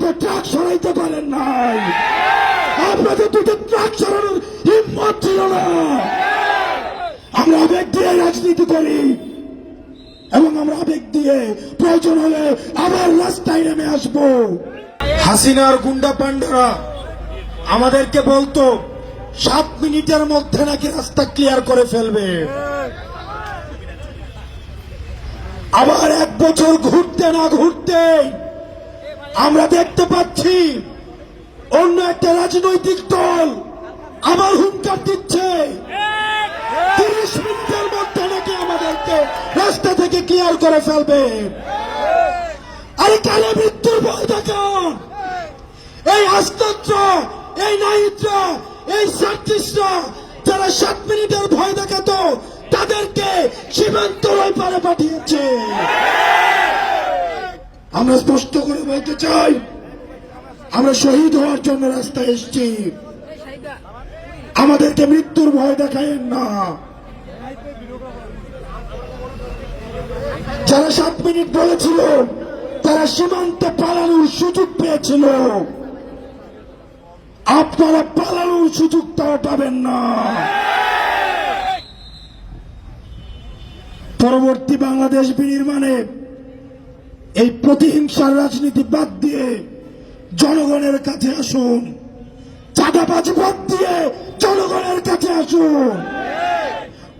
দুটো ট্রাক সরাইতে পারেন নাই। আপনাদের দুটো ট্রাক সরানোর হিম্মত ছিল না। আমরা আবেগ দিয়ে রাজনীতি করি এবং আমরা আবেগ দিয়ে প্রয়োজন হলে আবার রাস্তায় নেমে আসব। হাসিনার গুন্ডা পান্ডারা আমাদেরকে বলতো, সাত মিনিটের মধ্যে নাকি রাস্তা ক্লিয়ার করে ফেলবে। আবার এক বছর ঘুরতে না ঘুরতে আমরা দেখতে পাচ্ছি অন্য একটা রাজনৈতিক দল আবার হুঙ্কার দিচ্ছে। তিরিশ মিনিটের মধ্যে নাকি আমাদেরকে রাস্তা থেকে ক্লিয়ার করে ফেলবে। আরে কালে মৃত্যুর ভয় দেখান এই আস্তত্র এই নাহিদরা এই সার্টিস্টরা যারা সাত মিনিটের ভয় দেখাতো, তাদেরকে সীমান্ত পারে পাঠিয়েছে। আমরা স্পষ্ট করে বলতে চাই, আমরা শহীদ হওয়ার জন্য রাস্তায় এসেছি। আমাদেরকে মৃত্যুর ভয় দেখায়েন না। যারা সাত মিনিট বলেছিল, তারা সীমান্তে পালানোর সুযোগ পেয়েছিল। আপনারা পালানোর সুযোগ তারা পাবেন না। পরবর্তী বাংলাদেশ বিনির্মাণে এই প্রতিহিংসার রাজনীতি বাদ দিয়ে জনগণের কাছে আসুন। চাঁদাবাজি বাদ দিয়ে জনগণের কাছে আসুন।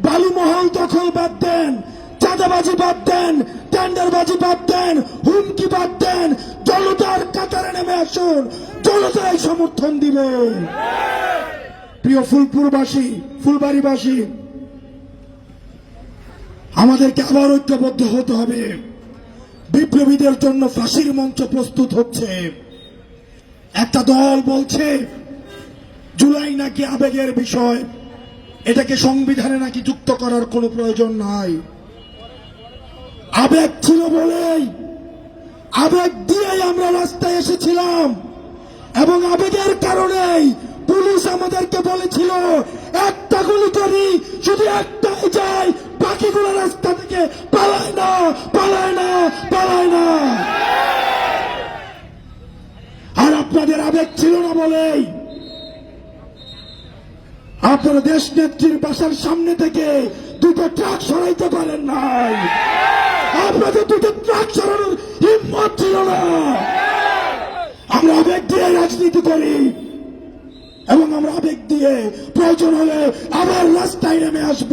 বালুমহল দখল বাদ দেন, চাঁদাবাজি বাদ দেন, টেন্ডারবাজি বাদ দেন, হুমকি বাদ দেন, জনতার কাতারে নেমে আসুন। জনতাই সমর্থন দিবে। প্রিয় ফুলপুরবাসী, ফুলবাড়িবাসী, আমাদেরকে আবার ঐক্যবদ্ধ হতে হবে। বিপ্লবীদের জন্য ফাঁসির মঞ্চ প্রস্তুত হচ্ছে। একটা দল বলছে, জুলাই নাকি আবেগের বিষয়। এটাকে সংবিধানে নাকি যুক্ত করার কোনো প্রয়োজন নাই। আবেগ ছিল বলেই, আবেগ দিয়েই আমরা রাস্তায় এসেছিলাম। এবং আবেগের কারণেই পুলিশ আমাদেরকে বলেছিল, একটা গুলি করি শুধু একটাই যায় বাকিগুলো রাস্তা থেকে পালায় না পালায় না পালায় না। আর আপনাদের আবেগ ছিল না বলেই আপনারা দেশ নেত্রীর বাসার সামনে থেকে দুটো ট্রাক সরাইতে পারেন নাই। আপনাদের দুটো ট্রাক সরানোর হিম্মত ছিল না। আমরা আবেগ দিয়ে রাজনীতি করি এবং আমরা আবেগ দিয়ে প্রয়োজন হলে আবার রাস্তায় নেমে আসব।